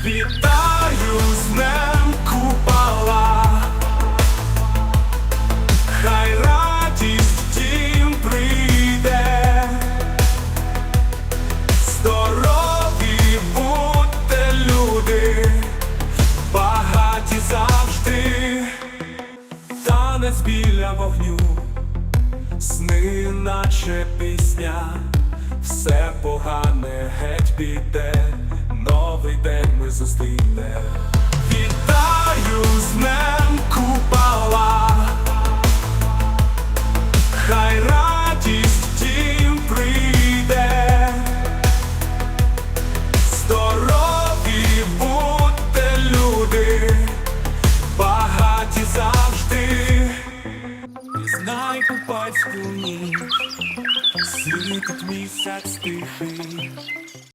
Вітаю з днем купала, хай радість в дім прийде, здорові будьте люди, багаті завжди, танець біля вогню, сни, наче пісня, все погане геть піде, зустріне. Вітаю з днем купала, хай радість в дім прийде, здорові будьте люди, багаті завжди, знай купальську ніч, світить місяць тихий.